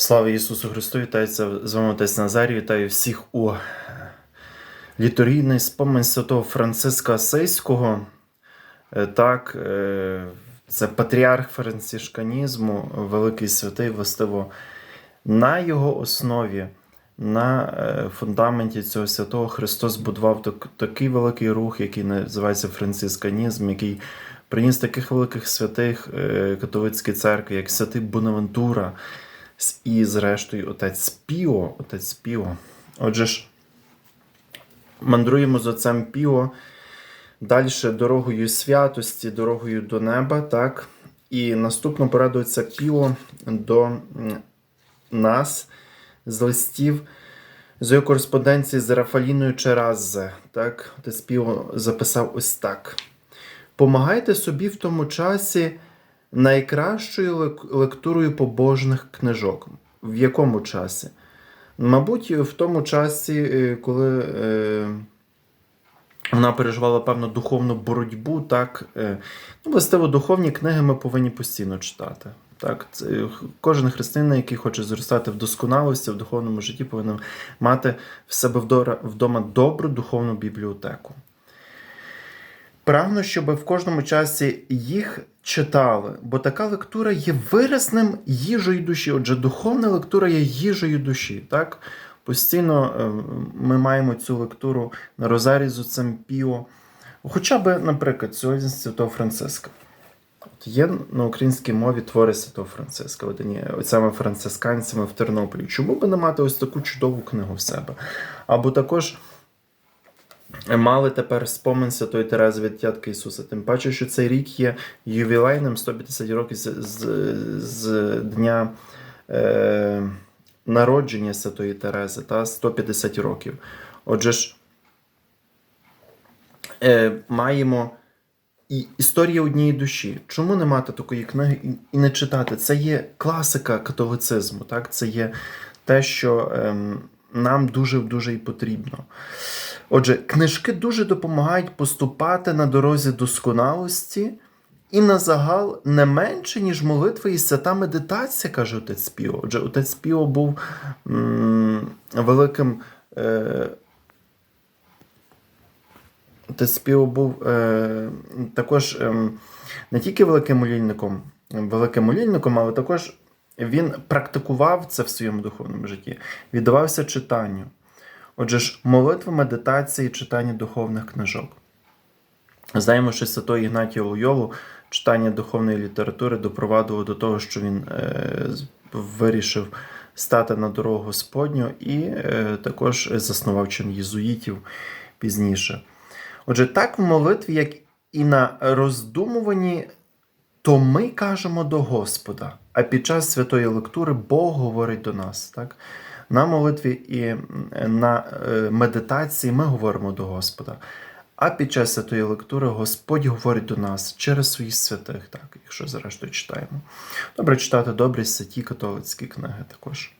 Слава Ісусу Христу! Вітається з вами отець Назарій. Вітаю всіх у літургійний спомин святого Франциска Асейського. Е, Так, е, це патріарх францишканізму, великий святий, властиво на його основі, на е, фундаменті цього святого Христос будував такий великий рух, який називається францисканізм, який приніс таких великих святих католицької церкви, як святий Бонавентура, і, зрештою, отець Піо. Отець Піо. Отже ж, мандруємо з отцем Піо далі дорогою святості, дорогою до неба, так? І наступно порадується Піо до нас з листів з його кореспонденції з Рафаліною Чераззе. Отець Піо записав ось так. Помагайте собі в тому часі найкращою лектурою побожних книжок. В якому часі? Мабуть, в тому часі, е, коли е, вона переживала певну духовну боротьбу, так. е, Ну, властиво, духовні книги ми повинні постійно читати. Так, це, кожен християнин, який хоче зростати в досконалості в духовному житті, повинен мати в себе вдома добру духовну бібліотеку. Прагну, щоб в кожному часі їх читали, бо така лектура є виразним їжею душі. Отже, духовна лектура є їжею душі. Так? Постійно е, ми маємо цю лектуру на Розарі з Піо. Хоча б, наприклад, сьогодні Святого Франциска. От є на українській мові твори Святого Франциска, видані отцями францисканцями в Тернополі. Чому би не мати ось таку чудову книгу в себе? Або також мали тепер спомин Святої Терези від Тятки Ісуса. Тим паче, що цей рік є ювілейним 150 років з, з, з дня е, народження Святої Терези, та 150 років. Отже ж, е, маємо і історія однієї душі. Чому не мати такої книги і, і не читати? Це є класика католицизму, так? це є те, що ем, нам дуже дуже і потрібно. Отже, книжки дуже допомагають поступати на дорозі досконалості і на загал не менше, ніж молитва і свята медитація, каже отець Піо. Отже, отець Піо був м- великим. Е- Отець Піо був е- також е- не тільки великим молільником, великим молільником, але також він практикував це в своєму духовному житті, віддавався читанню. Отже ж, молитва, медитація і читання духовних книжок. Знаємо, що Святого Ігнатія Лойолу читання духовної літератури допровадило до того, що він е, вирішив стати на дорогу Господню і е, також заснував чин єзуїтів пізніше. Отже, так в молитві, як і на роздумуванні, то ми кажемо до Господа, а під час святої лектури Бог говорить до нас. Так? На молитві і на е, медитації ми говоримо до Господа. А під час святої лектури Господь говорить до нас через своїх святих, так, якщо зрештою читаємо. Добре читати добрі святі католицькі книги також.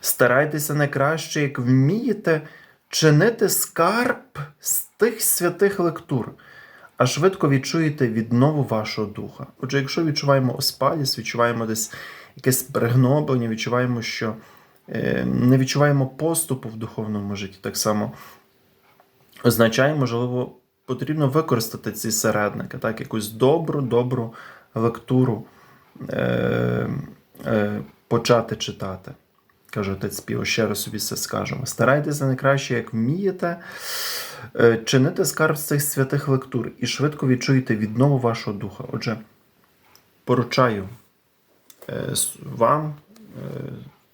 Старайтеся найкраще, як вмієте, чинити скарб з тих святих лектур, а швидко відчуєте віднову вашого духа. Отже, якщо відчуваємо оспалість, відчуваємо десь якесь пригноблення, відчуваємо, що е, не відчуваємо поступу в духовному житті, так само означає, можливо, потрібно використати ці середники, так, якусь добру, добру лектуру е, е, почати читати. Каже отець Піо, ще раз собі це скажемо. Старайтеся найкраще, як вмієте, е, чинити скарб з цих святих лектур і швидко відчуєте віднову вашого духа. Отже, поручаю вам е,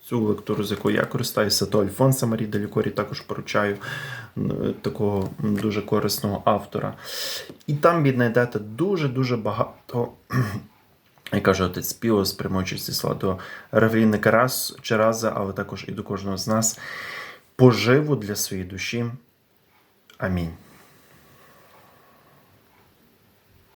цю лектуру, з якою я користаюся, то Альфонса Марі Делікорі також поручаю такого дуже корисного автора. І там віднайдете дуже-дуже багато. Я кажу, отець Піо, спрямуючи ці слова до Равліни Карас Чераза, але також і до кожного з нас поживу для своєї душі. Амінь.